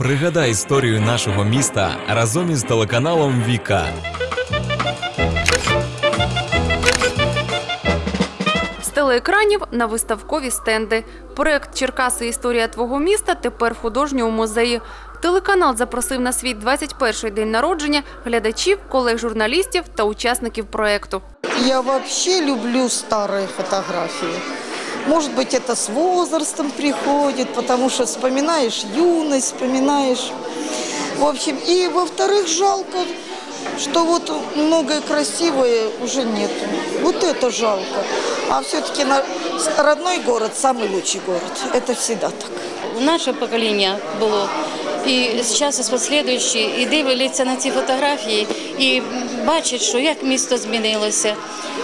Пригадай історію нашого міста разом із телеканалом Віка. З телеекранів на виставкові стенди. Проект Черкаси Історія твого міста тепер в художньому музеї. Телеканал запросив на свій 21-й день народження глядачів, колег журналістів та учасників проекту. Я вообще люблю старые фотографии. Может быть, это с возрастом приходит, потому что вспоминаешь юность, вспоминаешь. В общем, и во-вторых, жалко, что вот многое красивое уже нету. Вот это жалко. А все-таки родной город самый лучший город. Это всегда так. наше покоління було. І зараз і послідуючі, і дивляться на ці фотографії і бачать, що як місто змінилося.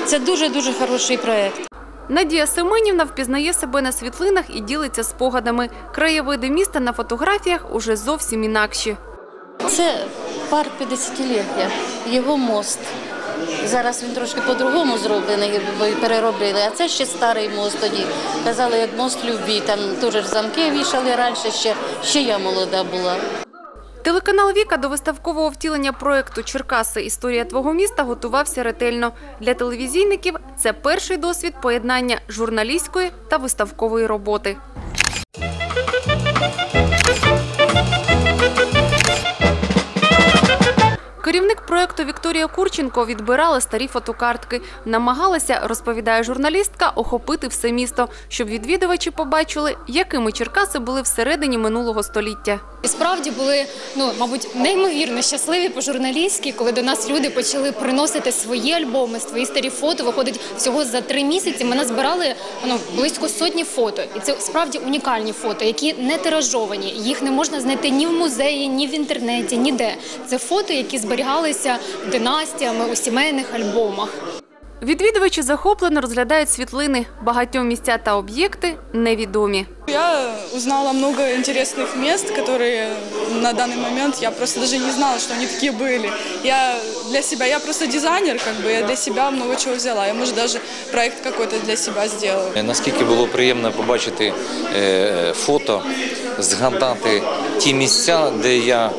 Це дуже-дуже хороший проєкт. Надія Семенівна впізнає себе на світлинах і ділиться спогадами. Краєвиди міста на фотографіях уже зовсім інакші. Це парк 50-ліття, його мост. Зараз він трошки по-другому зроблений, бо переробили. А це ще старий мост тоді. Казали, як мост любві. Там теж замки вішали раніше, ще, ще я молода була. Телеканал Віка до виставкового втілення проекту Черкаси Історія твого міста готувався ретельно. Для телевізійників це перший досвід поєднання журналістської та виставкової роботи. Керівник проекту Вікторія Курченко відбирала старі фотокартки. Намагалася, розповідає журналістка, охопити все місто, щоб відвідувачі побачили, якими Черкаси були всередині минулого століття. І справді були, ну мабуть, неймовірно щасливі по-журналістськи, коли до нас люди почали приносити свої альбоми, свої старі фото. Виходить, всього за три місяці ми назбирали ну, близько сотні фото. І це справді унікальні фото, які не тиражовані. Їх не можна знайти ні в музеї, ні в інтернеті, ніде. Це фото, які зберігалися династіями у сімейних альбомах. Відвідувачі захоплено розглядають світлини. Багатьом місця та об'єкти невідомі. Я узнала много интересных мест, которые на данный момент я просто даже не знала, что они такие были. Я для себя, я просто дизайнер, как бы, я для себя много чего взяла. Я, может, даже проект какой-то для себя сделала. Е, Наскільки було приємно побачити е, фото, згадати ті місця, де я, е,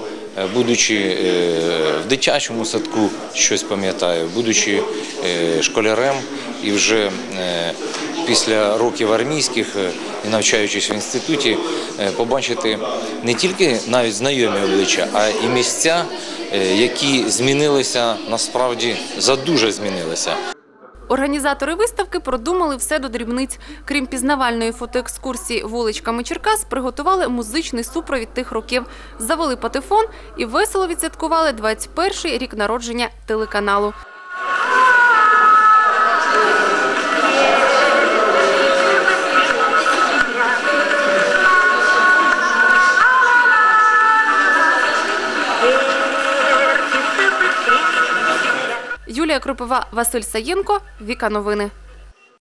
будучи е, в дитячому садку, щось пам'ятаю, будучи е, школярем і вже е, після років армійських е, і навчаючись в інституті, е, побачити не тільки навіть знайомі обличчя, а і місця, е, які змінилися насправді задуже змінилися. Організатори виставки продумали все до дрібниць. Крім пізнавальної фотоекскурсії вуличками Черкас, приготували музичний супровід тих років, завели патефон і весело відсвяткували 21-й рік народження телеканалу. Юлія Крупова, Василь Саєнко, Віка Новини.